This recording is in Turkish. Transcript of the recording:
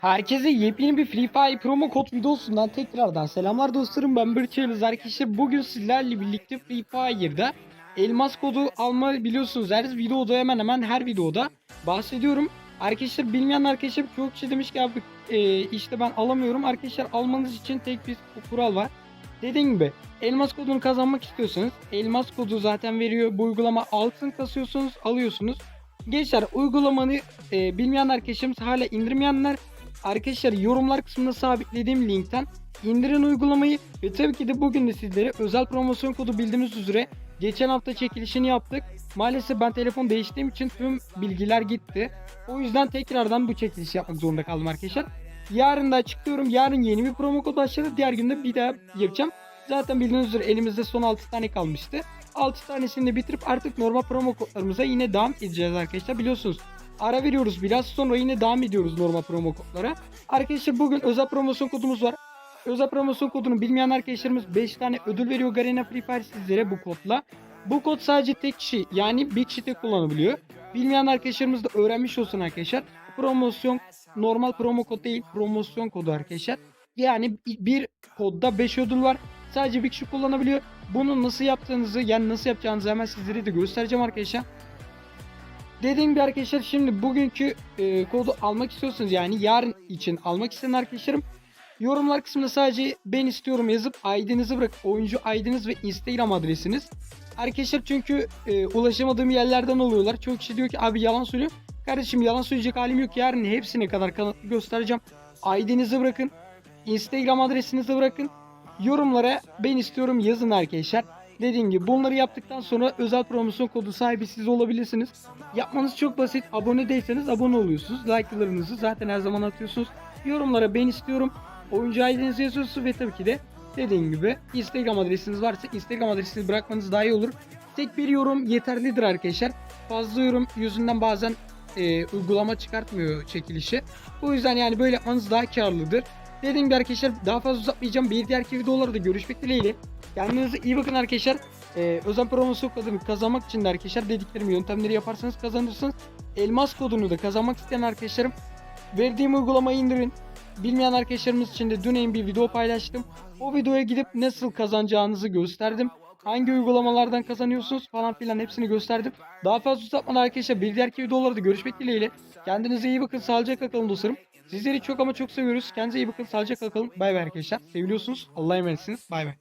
Herkese yepyeni bir Free Fire promo kod videosundan tekrardan selamlar dostlarım ben Birçeliz arkadaşlar bugün sizlerle birlikte Free Fire'da elmas kodu alma biliyorsunuz her videoda hemen hemen her videoda bahsediyorum. Arkadaşlar bilmeyen arkadaşlar çok kişi demiş ki abi e, işte ben alamıyorum arkadaşlar almanız için tek bir kural var. Dediğim gibi elmas kodunu kazanmak istiyorsanız elmas kodu zaten veriyor bu uygulama altın kasıyorsunuz alıyorsunuz. Gençler uygulamayı e, bilmeyen arkadaşlarımız hala indirmeyenler Arkadaşlar yorumlar kısmında sabitlediğim linkten indirin uygulamayı ve tabii ki de bugün de sizlere özel promosyon kodu bildiğiniz üzere geçen hafta çekilişini yaptık. Maalesef ben telefon değiştiğim için tüm bilgiler gitti. O yüzden tekrardan bu çekilişi yapmak zorunda kaldım arkadaşlar. Yarın da açıklıyorum. Yarın yeni bir promo kod başladı. Diğer günde bir daha yapacağım. Zaten bildiğiniz üzere elimizde son 6 tane kalmıştı. 6 tanesini de bitirip artık normal promo kodlarımıza yine devam edeceğiz arkadaşlar. Biliyorsunuz ara veriyoruz biraz sonra yine devam ediyoruz normal promo kodlara. Arkadaşlar bugün özel promosyon kodumuz var. Özel promosyon kodunu bilmeyen arkadaşlarımız 5 tane ödül veriyor Garena Free Fire sizlere bu kodla. Bu kod sadece tek kişi yani bir kişi de kullanabiliyor. Bilmeyen arkadaşlarımız da öğrenmiş olsun arkadaşlar. Promosyon normal promo kod değil promosyon kodu arkadaşlar. Yani bir kodda 5 ödül var. Sadece bir kişi kullanabiliyor. Bunu nasıl yaptığınızı yani nasıl yapacağınızı hemen sizlere de göstereceğim arkadaşlar. Dediğim gibi arkadaşlar şimdi bugünkü e, kodu almak istiyorsanız yani yarın için almak isteyen arkadaşlarım yorumlar kısmında sadece ben istiyorum yazıp ID'nizi bırak oyuncu ID'niz ve Instagram adresiniz. Arkadaşlar çünkü e, ulaşamadığım yerlerden oluyorlar. Çok kişi diyor ki abi yalan söylüyor. Kardeşim yalan söyleyecek halim yok. Yarın hepsine kadar kanıtlı göstereceğim. ID'nizi bırakın. Instagram adresinizi bırakın. Yorumlara ben istiyorum yazın arkadaşlar. Dediğim gibi bunları yaptıktan sonra özel promosyon kodu sahibi siz olabilirsiniz. Yapmanız çok basit. Abone değilseniz abone oluyorsunuz. Like'larınızı zaten her zaman atıyorsunuz. Yorumlara ben istiyorum. Oyuncu ID'nizi yazıyorsunuz ve tabii ki de dediğim gibi Instagram adresiniz varsa Instagram adresini bırakmanız daha iyi olur. Tek bir yorum yeterlidir arkadaşlar. Fazla yorum yüzünden bazen e, uygulama çıkartmıyor çekilişi. O yüzden yani böyle yapmanız daha karlıdır. Dediğim gibi arkadaşlar daha fazla uzatmayacağım. Bir diğer videolarda görüşmek dileğiyle. Kendinize iyi bakın arkadaşlar. Ee, özel promosyon kodunu kazanmak için de arkadaşlar dediklerim yöntemleri yaparsanız kazanırsınız. Elmas kodunu da kazanmak isteyen arkadaşlarım verdiğim uygulamayı indirin. Bilmeyen arkadaşlarımız için de dün bir video paylaştım. O videoya gidip nasıl kazanacağınızı gösterdim. Hangi uygulamalardan kazanıyorsunuz falan filan hepsini gösterdim. Daha fazla uzatmadan arkadaşlar bir diğer videolarda görüşmek dileğiyle. Kendinize iyi bakın. Sağlıcakla kalın dostlarım. Sizleri çok ama çok seviyoruz. Kendinize iyi bakın. Sağlıcakla kalın. Bay bay arkadaşlar. Seviliyorsunuz. Allah'a emanetsiniz. Bay bay.